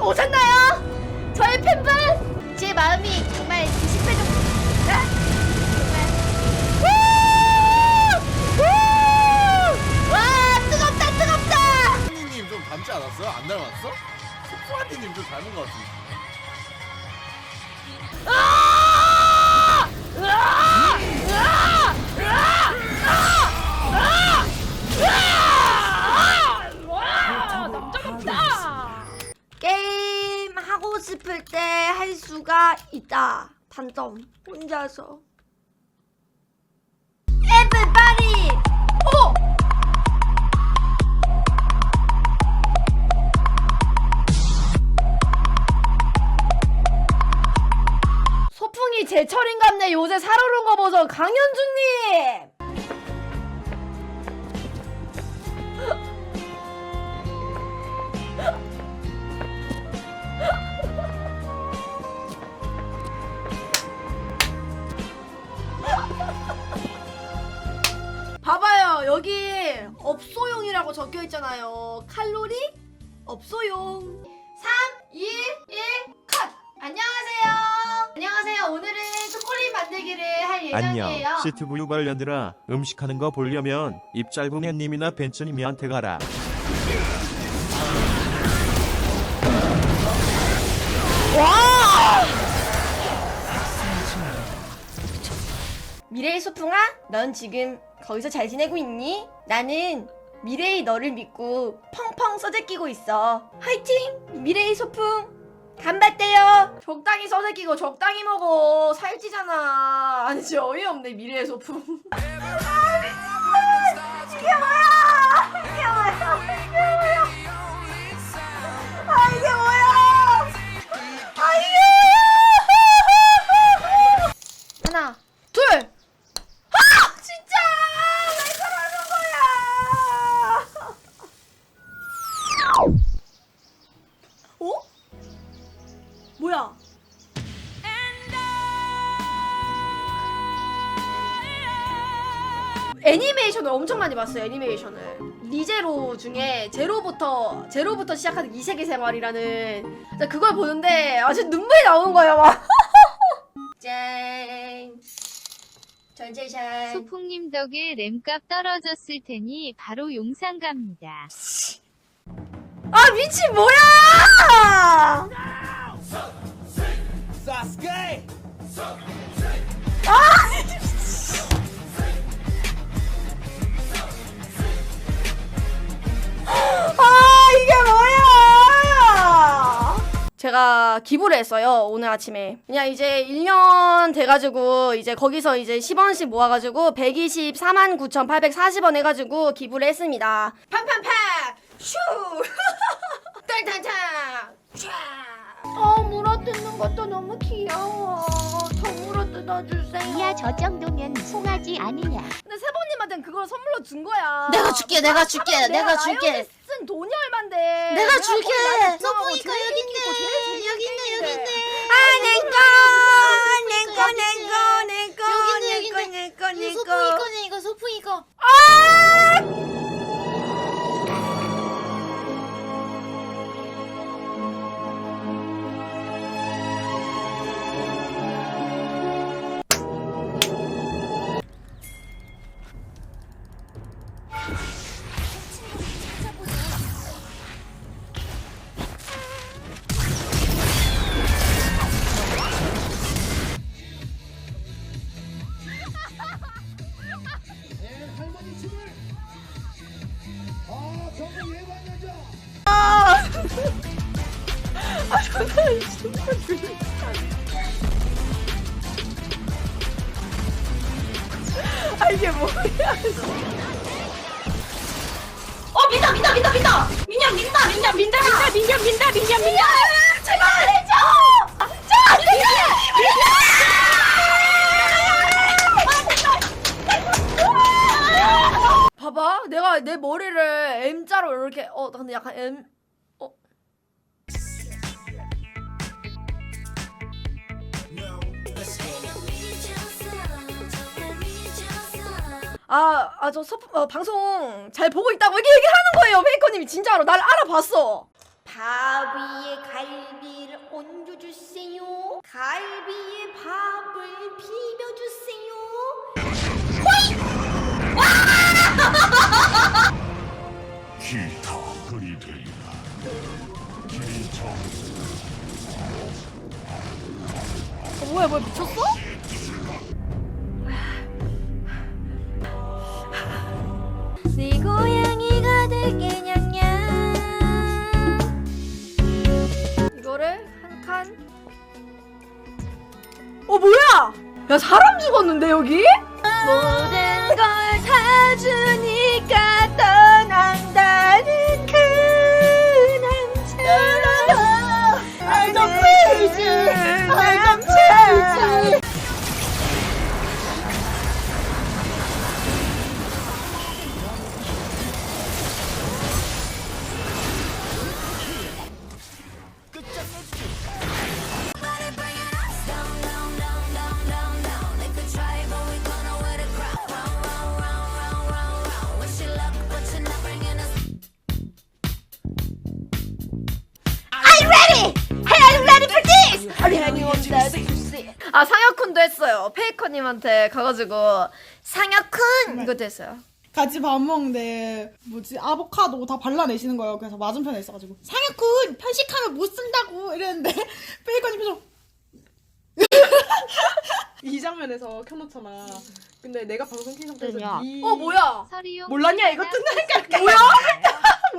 오셨나요? 저의 팬분? 제 마음이 정말 20배 정도. 아, 정말. 우! 우! 와 뜨겁다 뜨겁다. 소프님 좀 닮지 않았어요? 안 닮았어? 소프아님 좀 닮은 것 같은데. 게임 하고 싶을 때 할 수가 있다. 단점 혼자서. Everybody. 제철인 갑네. 요새 살오른 거 보소. 강현주님! 봐봐요. 여기 업소용이라고 적혀 있잖아요. 칼로리 업소용. 3 2 1 컷! 안녕하세요 안녕하세요 오늘은 초콜릿 만들기를 할 예정이에요 안녕 시트브유 관련들아 음식하는 거 보려면 입 짧은 햇님이나 벤츠님이한테 가라 미래의 소풍아, 넌 지금 거기서 잘 지내고 있니? 나는 미래의 너를 믿고 펑펑 써제끼고 있어. 화이팅! 미래의 소풍! 간발대요! 적당히 써제끼고 적당히 먹어. 살찌잖아. 아니, 진짜 어이없네, 미래의 소풍. 아, 미친! 이게 뭐야! 이게 뭐야! 이게 뭐야! 아, 이게 뭐야! 아, 이게! 하나, 둘! 애니메이션을 엄청 많이 봤어요 애니메이션을. 리제로 중에 제로부터 제로부터 시작하는 이세계 생활이라는. 그걸 보는데 아주 눈물이 나오는 거야 막. 짠 전체샷 소풍님 덕에 램값 떨어졌을 테니 바로 용산 갑니다. 아 미친 뭐야! 사스케! 제가 기부를 했어요 오늘 아침에. 그냥 이제 1년 돼가지고 이제 거기서 이제 10원씩 모아가지고 124만 9,840원 해가지고 기부를 했습니다. 팡팡팡! 슈! 딴딴딴 어 물어 뜯는 것도 너무 귀여워. 더 물어 뜯어주세요. 이야 저 정도면 송아지 아니냐. 근데 세번님한테는 그걸 선물로 준 거야. 내가 줄게, 내가 줄게, 내가 줄게. 쓴 돈이 얼만데. 내가 줄게. 소풍이가 여기 있네. 여기 있네, 여기 있네. 아, 내 거, 내 거, 내 거, 내 거, 여기 내 있네, 거, 여기 내 거, 내 이거 거. 소풍이 거네 이거 소풍이 거 아, 이게 뭐야? 어 민다 민다 민다 민다 민냐 민다 민냐 민다 민다 민냐 민다 민냐 민냐 제발 해줘! 자, 봐봐, 내가 내 머리를 M자로 이렇게 어, 나 근데 약간 M 아, 아, 저 서, 어, 방송 잘 보고 있다고 이렇게 얘기하는 거예요, 페이커님이. 진짜로. 날 알아봤어. 밥 위에 갈비를 얹어주세요. 갈비에 밥을 비벼주세요. 기타 그리되리라 기타 어, 뭐야, 뭐야, 미쳤어? 네 고양이가 될게 냥냥 이거를 한 칸. 어 뭐야? 야 사람 죽었는데 여기? 모든 걸 다 주니까 떠난다는 그 남자 알던 페이지 알 아 상혁쿤도 했어요. 페이커님한테 가가지고 상혁쿤 이것도 했어요. 같이 밥 먹는데 뭐지? 아보카도 다 발라내시는 거예요. 그래서 맞은편에 있어가지고. 상혁군 편식하면 못 쓴다고! 이랬는데 페이커님 표정 이 장면에서 켜놓잖아. 근데 내가 방송 킨 상태에서 이 어 뭐야? 몰랐냐? 이거 뜬다니까 뭐야?